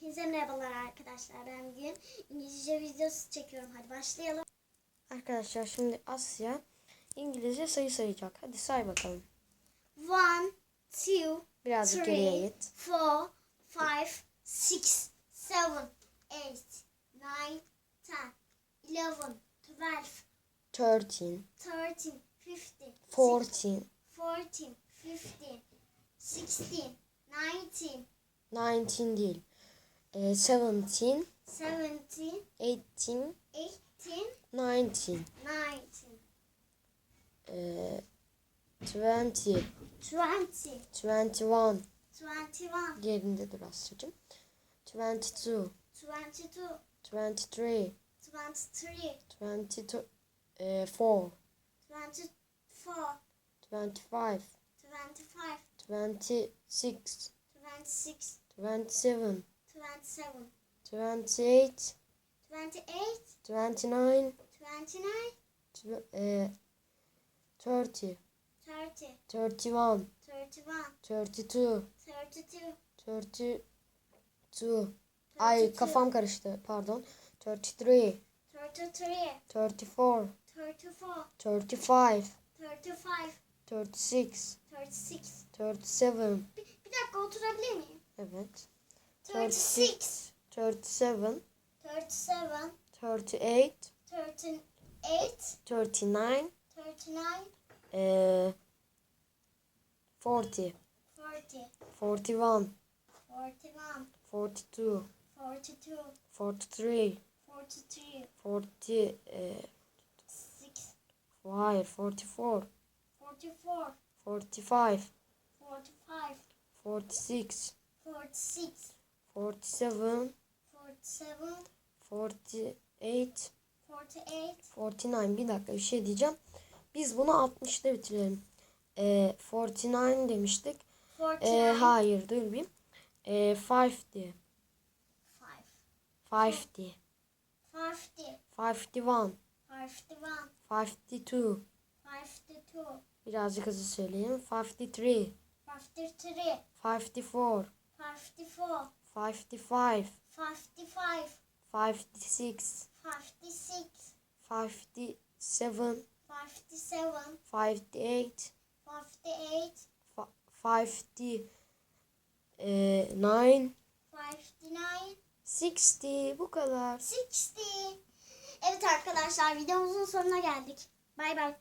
Hepinize merhabalar arkadaşlar. Ben bugün İngilizce videosu çekiyorum. Hadi başlayalım. Arkadaşlar şimdi Asya İngilizce sayı sayacak. Hadi say bakalım. One, two, Birazcık geriye three, git. four, five, six, seven, eight, nine, ten, eleven, twelve, 13, thirteen, fifteen, 14, fourteen, fifteen, sixteen, nineteen, 19 değil. Ee, 17, seventeen, 18, eighteen, 19, nineteen, ee, 20, twenty, 21. twenty-one, Yerinde dur Asya'cığım. 22, twenty-two, 23, twenty-three, 22, ee, 4, twenty-four, 25, twenty-five, 26, twenty-six, 27, twenty-seven, 28, twenty-eight, 29, twenty-nine, tw- ee, 30, thirty, 31, thirty-one, 32, thirty-two, 32. Ay kafam karıştı. Pardon. 33, thirty-three, 34, thirty-four, 35, thirty-five, 36, thirty-six. 37. Bir, bir dakika oturabilir miyim? Evet. Thirty-six, 37, thirty-seven, 38, thirty-eight, 39, thirty-nine, eee 40, forty, 41, forty-one, 42, forty-two, 43, forty-three, 40, eee six, hayır 44, forty-four, 45, forty-five, 46, forty-six, 47, forty-seven, 48, forty-eight, 49 bir dakika bir şey diyeceğim. Biz bunu 60'da bitirelim. Ee, 49 demiştik. Ee, forty-nine, hayır dur bir. Ee, 50, five, 50, fifty, 51, fifty-one, 52. fifty-two, Birazcık hızlı söyleyeyim. 53, fifty-three, 54, fifty-four, 55, fifty-five, 56, fifty-six, 57, fifty-seven, 58, fifty-eight, 59, fifty-nine, 60 bu kadar. sixty. Evet arkadaşlar videomuzun sonuna geldik. Bay bay.